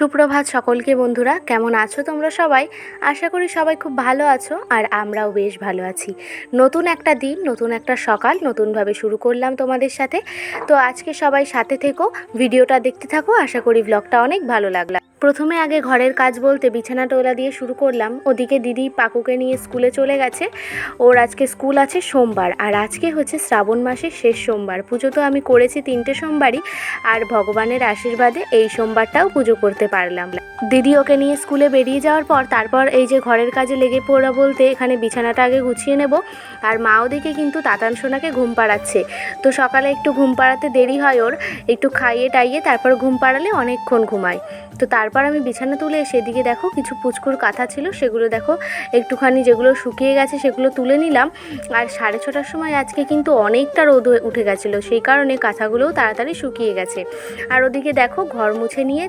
সুপ্রভাত সকলকে বন্ধুরা, কেমন আছো তোমরা সবাই? আশা করি সবাই খুব ভালো আছো আর আমরাও বেশ ভালো আছি। নতুন একটা দিন, নতুন একটা সকাল, নতুনভাবে শুরু করলাম তোমাদের সাথে। তো আজকে সবাই সাথে থেকো, ভিডিওটা দেখতে থাকো, আশা করি ব্লগটা অনেক ভালো লাগল। প্রথমে আগে ঘরের কাজ বলতে বিছানা টোলা দিয়ে শুরু করলাম। ওদিকে দিদি পাকুকে নিয়ে স্কুলে চলে গেছে। ওর আজকে স্কুল আছে সোমবার, আর আজকে হচ্ছে শ্রাবণ মাসের শেষ সোমবার। পুজো তো আমি করেছি তিনটে সোমবারই, আর ভগবানের আশীর্বাদে এই সোমবারটাও পুজো করতে পারলাম। দিদি ওকে নিয়ে স্কুলে বেরিয়ে যাওয়ার পর তারপর এই যে ঘরের কাজে লেগে পড়া বলতে এখানে বিছানাটা আগে গুছিয়ে নেব, আর মা ওদিকে কিন্তু তাতান সোনাকে ঘুম পাড়াচ্ছে। তো সকালে একটু ঘুম পাড়াতে দেরি হয় ওর, একটু খাইয়ে টাইয়ে তারপর ঘুম পাড়ালে অনেকক্ষণ ঘুমায়। তো তারপর আমি বিছানা তুলে সেদিকে দেখো কিছু পুচকুর কাঁথা ছিল, সেগুলো দেখো একটুখানি যেগুলো শুকিয়ে গেছে সেগুলো তুলে নিলাম। আর সাড়ে ছটার সময় আজকে কিন্তু অনেকটা রোদ উঠে গেছিল, সেই কারণে কাঁথাগুলোও তাড়াতাড়ি শুকিয়ে গেছে। আর ওদিকে দেখো ঘর মুছে নিয়ে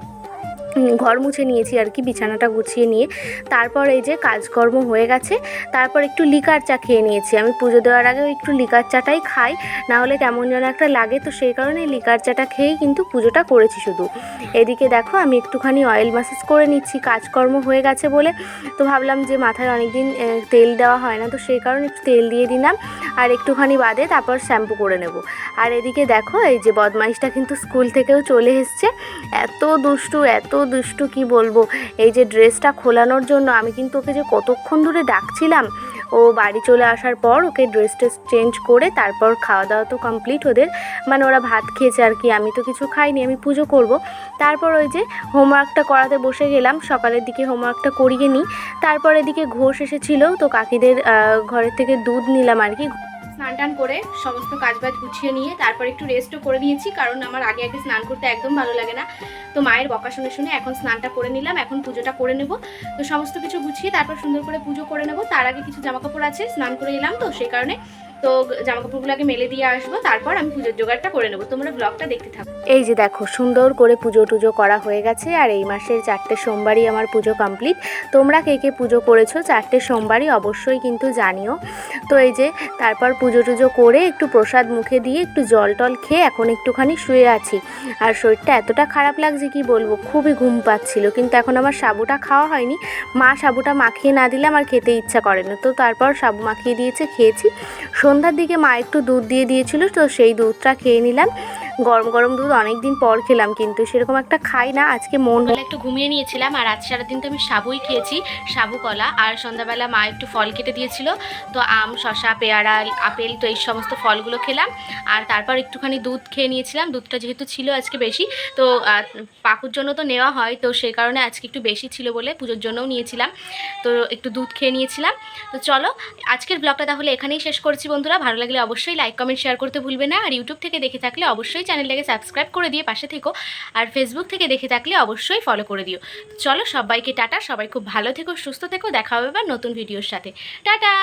ঘর মুছে নিয়েছি আর কি, বিছানাটা গুছিয়ে নিয়ে। তারপর এই যে কাজকর্ম হয়ে গেছে, তারপর একটু লিকার চা খেয়ে নিয়েছি। আমি পুজো দেওয়ার আগেও একটু লিকার চাটাই খাই না হলে কেমন যেন একটা লাগে, তো সেই কারণে লিকার চাটা খেয়েই কিন্তু পুজোটা করেছি শুধু। এদিকে দেখো, আমি একটুখানি অয়েল ম্যাসাজ করে নিচ্ছি, কাজকর্ম হয়ে গেছে বলে। তো ভাবলাম যে মাথায় অনেকদিন তেল দেওয়া হয় না, তো সেই কারণে একটু তেল দিয়ে দিলাম, আর একটুখানি বাদে তারপর শ্যাম্পু করে নেব। আর এদিকে দেখো, এই যে বদমাইশটা কিন্তু স্কুল থেকেও চলে এসছে। এত দুষ্টু, এত দুষ্টু, কি বলব? এই যে ড্রেসটা খোলানোর জন্য আমি কিন্তু ওকে যে কতক্ষণ ধরে ডাকছিলাম, ও বাড়ি চলে আসার পর ওকে ড্রেস টেস চেঞ্জ করে তারপর খাওয়া দাওয়া তো কমপ্লিট ওদের। মানে ওরা ভাত খেয়েছে আর কি, আমি তো কিছু খাইনি, আমি পুজো করব। তারপর ওই যে হোমওয়ার্কটা করাতে বসে গেলাম, সকালের দিকে হোমওয়ার্কটা করিয়ে নিই। তারপর এদিকে ঘোষ এসেছিল, তো কাকিদের ঘরের থেকে দুধ নিলাম আর কি। স্নান টান করে সমস্ত কাজবাজ গুছিয়ে নিয়ে তারপর একটু রেস্টও করে নিয়েছি, কারণ আমার আগে আগে স্নান করতে একদম ভালো লাগে না। তো মায়ের বকা শুনে শুনে এখন স্নানটা করে নিলাম, এখন পুজোটা করে নেব। তো সমস্ত কিছু গুছিয়ে তারপর সুন্দর করে পুজো করে নেব। তার আগে কিছু জামাকাপড় আছে, স্নান করে এলাম তো, সেই কারণে তো জামাকাপড়গুলো আগে মেলে দিয়ে আসব, তারপর আমি পুজোর জোগাড়টা করে নেব। তোমরা ব্লগটা দেখতে থাকো। এই যে দেখো, সুন্দর করে পুজো টুজো করা হয়ে গেছে, আর এই মাসের চারটে সোমবারই আমার পুজো কমপ্লিট তোমরা কে কে পুজো করেছ চারটে সোমবারই অবশ্যই কিন্তু জানিও। তো এই যে, তারপর পুজো টুজো করে একটু প্রসাদ মুখে দিয়ে একটু জল টল খেয়ে এখন একটুখানি শুয়ে আছি। আর শরীরটা এতটা খারাপ লাগছে কি বলব, খুবই ঘুম পাচ্ছিল। কিন্তু এখন আমার সাবুটা খাওয়া হয়নি। মা সাবুটা মাখিয়ে না দিলে আমার খেতে ইচ্ছা করে না। তো তারপর সাবু মাখিয়ে দিয়েছে, খেয়েছি। সন্ধ্যার দিকে মা একটু দুধ দিয়ে দিয়েছিল তো সেই দুধটা খেয়ে নিলাম। গরম গরম দুধ অনেক দিন পর খেলাম, কিন্তু সেরকম একটা খাই না, আজকে মন হলে একটু ঘুমিয়ে নিয়েছিলাম, আর আজ সারাদিন তো আমি সাবুই খেয়েছি, সাবু কলা, আর সন্ধ্যাবেলা মা একটু ফল কেটে দিয়েছিল, তো আম শশা পেয়ারা, আপেল, তো এই সমস্ত ফলগুলো খেলাম, আর তারপর একটুখানি দুধ খেয়ে নিয়েছিলাম, দুধটা যেহেতু ছিল আজকে বেশি, তো পাকুর জন্য তো নেওয়া হয়, তো সেই কারণে আজকে একটু বেশি ছিল বলে পুজোর জন্যও নিয়েছিলাম, তো একটু দুধ খেয়ে নিয়েছিলাম, তো চলো, আজকের ব্লগটা তাহলে এখানেই শেষ করছি বন্ধুরা, ভালো লাগলে অবশ্যই লাইক কমেন্ট শেয়ার করতে ভুলবে না, আর ইউটিউব থেকে দেখে থাকলে অবশ্যই চ্যানেলটাকে সাবস্ক্রাইব করে দিয়ে পাশে থেকো আর ফেসবুক থেকে দেখে থাকলে অবশ্যই ফলো করে দিও। চলো সবাইকে টাটা, সবাই খুব ভালো থেকো, সুস্থ থেকো, দেখা হবে বা নতুন ভিডিওর সাথে। টাটা!